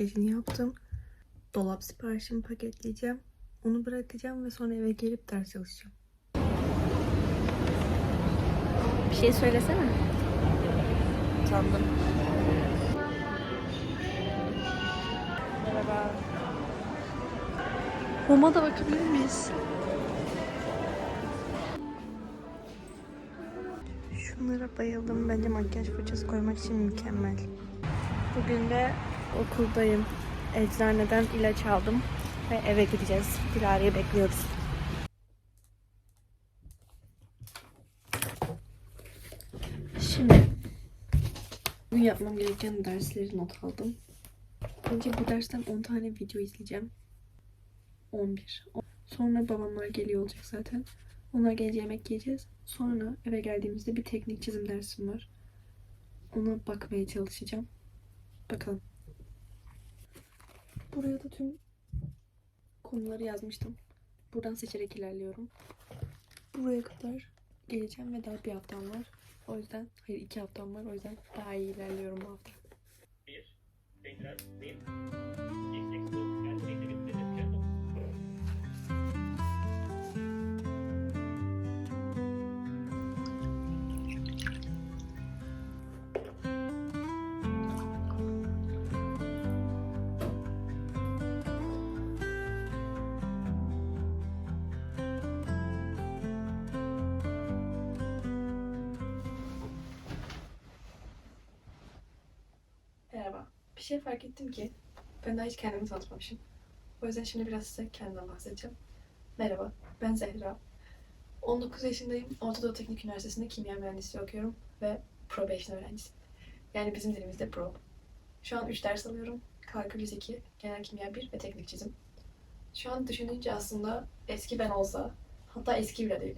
Makyajını yaptım. Dolap siparişimi paketleyeceğim. Onu bırakacağım ve sonra eve gelip ders çalışacağım. Bir şey söylesene. Sandım. Merhaba. Mama da bakabilir miyiz? Şunlara bayıldım. Bence makyaj fırçası koymak için mükemmel. Bugün de okuldayım. Eczaneden ilaç aldım ve eve gideceğiz. Dilara'yı bekliyoruz. Şimdi bugün yapmam gereken dersleri not aldım. Önce bu dersten 10 tane video izleyeceğim. 11. Sonra babamlar geliyor olacak zaten. Onlar gelince yemek yiyeceğiz. Sonra eve geldiğimizde bir teknik çizim dersim var. Ona bakmaya çalışacağım. Bakalım. Buraya da tüm konuları yazmıştım. Buradan seçerek ilerliyorum. Buraya kadar geleceğim ve daha bir haftam var. O yüzden, hayır iki haftam var. O yüzden daha iyi ilerliyorum bu hafta. Bir, tekrar bir, x Bir şey fark ettim ki ben daha hiç kendimi tanıtmamışım. O yüzden şimdi biraz size kendimden bahsedeceğim. Merhaba, ben Zehra. 19 yaşındayım. Orta Doğu Teknik Üniversitesi'nde kimya mühendisliği okuyorum ve probation öğrencisiyim. Yani bizim dilimizde pro. Şu an 3 ders alıyorum. Kalkülüs 2, genel kimya 1 ve teknik çizim. Şu an düşününce aslında eski ben olsa, hatta eski bile değil.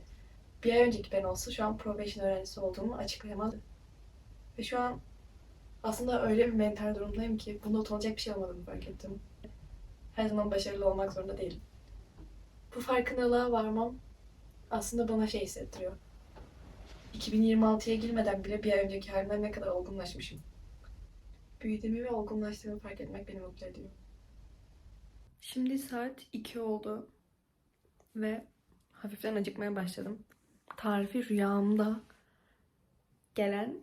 Bir ay önceki ben olsa şu an probation öğrencisi olduğumu açıklayamaz. Ve şu an aslında öyle bir mental durumdayım ki bunda utanacak bir şey olmadığını fark ettim. Her zaman başarılı olmak zorunda değilim. Bu farkındalığa varmam aslında bana şey hissettiriyor. 2026'ya girmeden bile bir ay önceki halimden ne kadar olgunlaşmışım. Büyüdüğümü ve olgunlaştığımı fark etmek beni mutlu ediyor. Şimdi saat 2 oldu ve hafiften acıkmaya başladım. Tarifi rüyamda gelen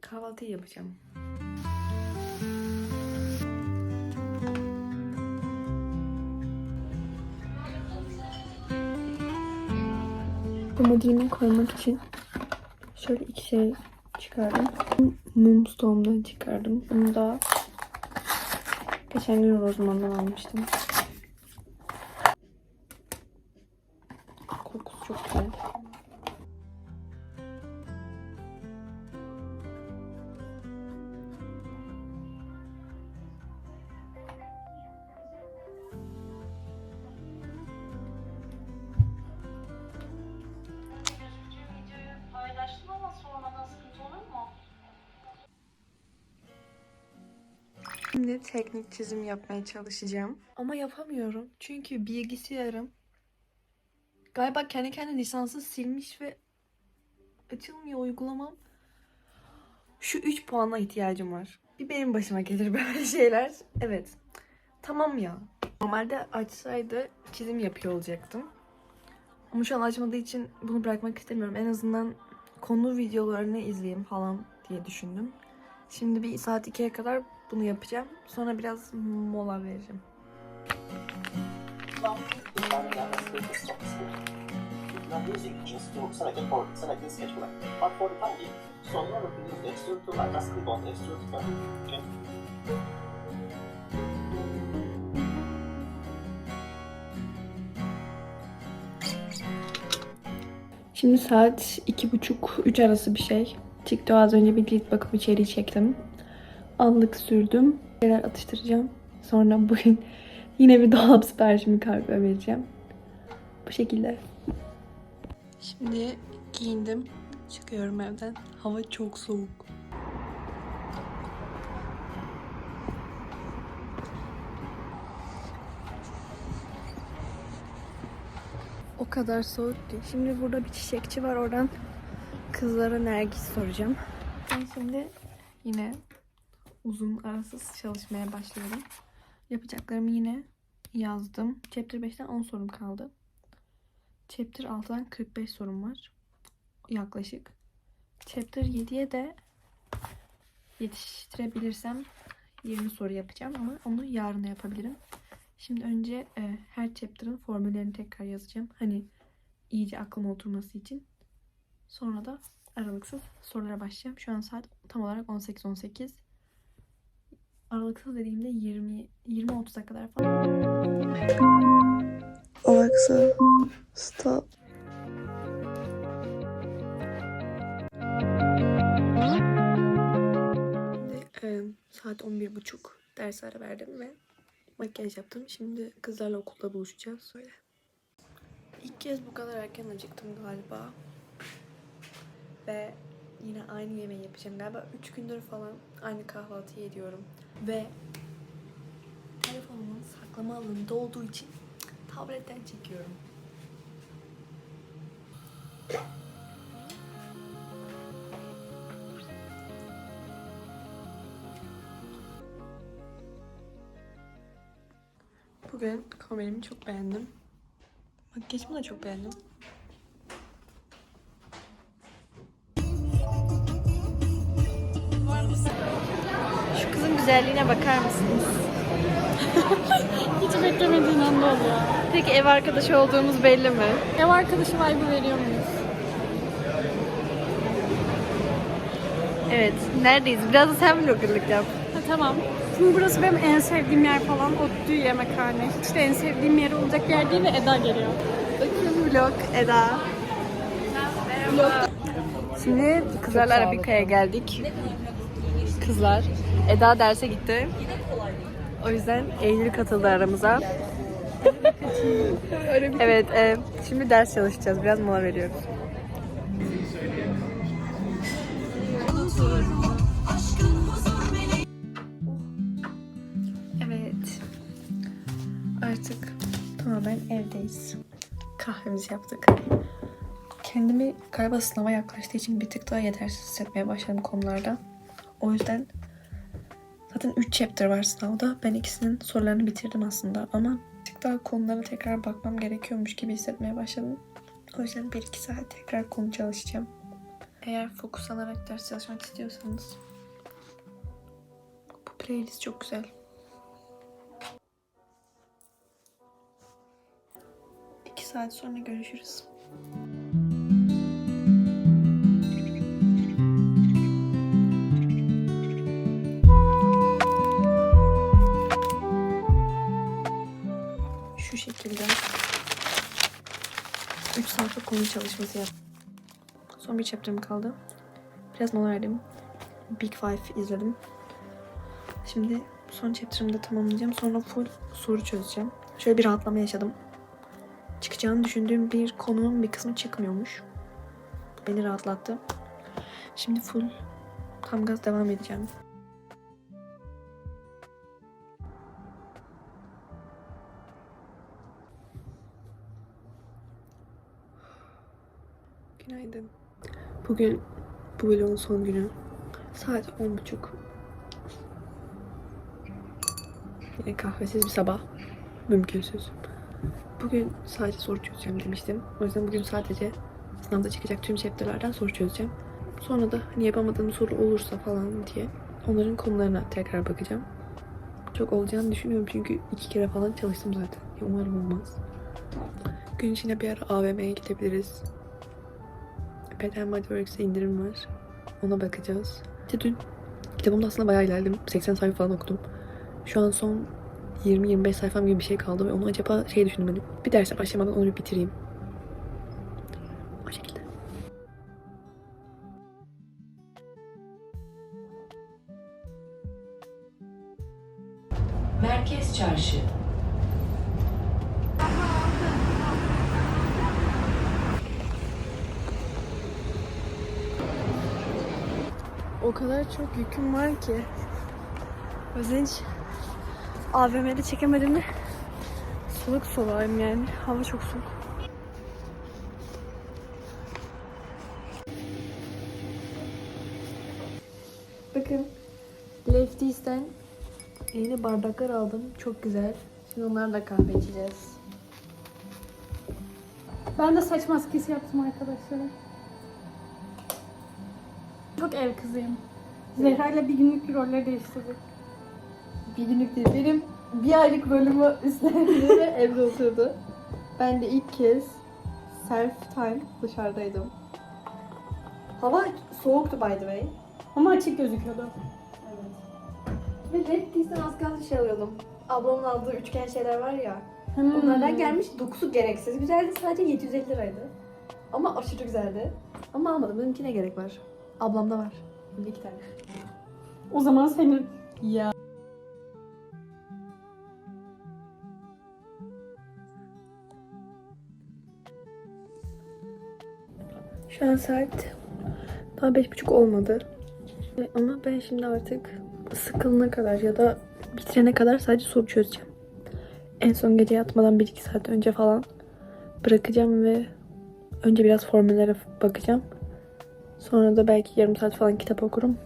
kahvaltıyı yapacağım. Komodini koymak için şöyle iki şey çıkardım. Mum stoğumdan çıkardım. Bunu da geçen gün Rozman'dan almıştım. Kokusu çok güzel. Şimdi teknik çizim yapmaya çalışacağım. Ama yapamıyorum. Çünkü bilgisayarım galiba kendi kendine lisansı silmiş ve açılmıyor uygulamam. Şu 3 puana ihtiyacım var. Bir benim başıma gelir böyle şeyler. Evet. Tamam ya. Normalde açsaydı çizim yapıyor olacaktım. Ama şu an açmadığı için bunu bırakmak istemiyorum. En azından konu videolarını izleyeyim falan diye düşündüm. Şimdi bir saat 2'ye kadar bunu yapacağım. Sonra biraz mola vereceğim. Şimdi saat iki buçuk, üç arası bir şey. Çıktı az önce bir cilt bakım içeriği çektim. Allık sürdüm. Şeyler atıştıracağım. Sonra bugün yine bir dolap siparişimi kargo vereceğim. Bu şekilde. Şimdi giyindim. Çıkıyorum evden. Hava çok soğuk. O kadar soğuk ki. Şimdi burada bir çiçekçi var. Oradan kızlara nergis soracağım. Ben şimdi yine uzun arasız çalışmaya başlıyorum. Yapacaklarımı yine yazdım. Chapter 5'ten 10 sorum kaldı. Chapter 6'dan 45 sorum var. Yaklaşık. Chapter 7'ye de yetiştirebilirsem 20 soru yapacağım ama onu yarın da yapabilirim. Şimdi önce e, her chapter'ın formüllerini tekrar yazacağım. Hani iyice aklıma oturması için. Sonra da aralıksız sorulara başlayacağım. Şu an saat tam olarak 18.18. Aralıksız dediğimde 20 20-30'a kadar falan. Alexa, stop. Şimdi e, saat 11.30 ders ara verdim ve makyaj yaptım. Şimdi kızlarla okulda buluşacağız. Öyle. İlk kez bu kadar erken acıktım galiba. Ve yine aynı yemeği yapacağım. Galiba 3 gündür falan aynı kahvaltıyı ediyorum. Ve telefonumun saklama alanında olduğu için tabletten çekiyorum. Bugün kombinimi çok beğendim. Makyajımı da çok beğendim. Güzelliğine bakar mısınız? Hiç beklemediğin anda oluyor. Peki ev arkadaşı olduğumuz belli mi? Ev arkadaşı vibe veriyor muyuz? Evet. Neredeyiz? Biraz da sen vloggerlık yap. Ha, tamam. Şimdi burası benim en sevdiğim yer falan. ODTÜ yemekhane. Hiç de en sevdiğim yer olacak yer değil ve Eda geliyor. Bakın vlog Eda. Şimdi kızlarla Arabika'ya geldik. Kızlar. Eda derse gitti. O yüzden Eylül katıldı aramıza. evet, e, şimdi ders çalışacağız. Biraz mola veriyoruz. Evet. Artık tamamen evdeyiz. Kahvemizi yaptık. Kendimi galiba sınava yaklaştığı için bir tık daha yetersiz hissetmeye başladım konularda. O yüzden zaten 3 chapter var sınavda. Ben ikisinin sorularını bitirdim aslında ama tık daha konulara tekrar bakmam gerekiyormuş gibi hissetmeye başladım. O yüzden 1-2 saat tekrar konu çalışacağım. Eğer fokuslanarak ders çalışmak istiyorsanız bu playlist çok güzel. Saat sonra görüşürüz. 3 sayfa konu çalışması yaptım. Son bir chapter'ım kaldı. Biraz mola verdim. Big Five izledim. Şimdi son chapter'ımı da tamamlayacağım. Sonra full soru çözeceğim. Şöyle bir rahatlama yaşadım. Çıkacağını düşündüğüm bir konunun bir kısmı çıkmıyormuş. Beni rahatlattı. Şimdi full tam gaz devam edeceğim. Günaydın. Bugün bu vlogun son günü. Saat 10.30. Yine kahvesiz bir sabah. Mümkünsüz. Bugün sadece soru çözeceğim demiştim. O yüzden bugün sadece sınavda çıkacak tüm chapter'lardan soru çözeceğim. Sonra da hani yapamadığım soru olursa falan diye onların konularına tekrar bakacağım. Çok olacağını düşünüyorum çünkü iki kere falan çalıştım zaten. Umarım olmaz. Gün içinde bir ara AVM'ye gidebiliriz. Beden Bodyworks'e indirim var. Ona bakacağız. İşte dün kitabımda aslında bayağı ilerledim. 80 sayfa falan okudum. Şu an son 20-25 sayfam gibi bir şey kaldı ve onu acaba şey düşündüm hani bir derse başlamadan onu bitireyim. O şekilde. Merkez Çarşı. O kadar çok yüküm var ki. O yüzden hiç AVM'de çekemedim de soluk soluğum yani. Hava çok soğuk. Bakın Lefties'ten yeni bardaklar aldım. Çok güzel. Şimdi onlarla kahve içeceğiz. Ben de saç maskesi yaptım arkadaşlar. Çok ev kızıyım. Zehra ile bir günlük roller değiştirdik. Bir günlük değil. Benim bir aylık rolümü üstlendi ve evde oturdu. Ben de ilk kez self time dışarıdaydım. Hava soğuktu by the way. Ama açık gözüküyordu. Ve Lefties'ten az kalsın şey alıyordum. Ablamın aldığı üçgen şeyler var ya. Hmm. Onlardan gelmiş dokusu gereksiz. Güzeldi sadece 750 liraydı. Ama aşırı güzeldi. Ama almadım. Benimki ne gerek var? Ablamda var. Şimdi iki tane. O zaman senin. Ya. Şu an saat daha beş buçuk olmadı. Ama ben şimdi artık sıkılana kadar ya da bitirene kadar sadece soru çözeceğim. En son gece yatmadan 1-2 saat önce falan bırakacağım ve önce biraz formüllere bakacağım. Sonra da belki yarım saat falan kitap okurum.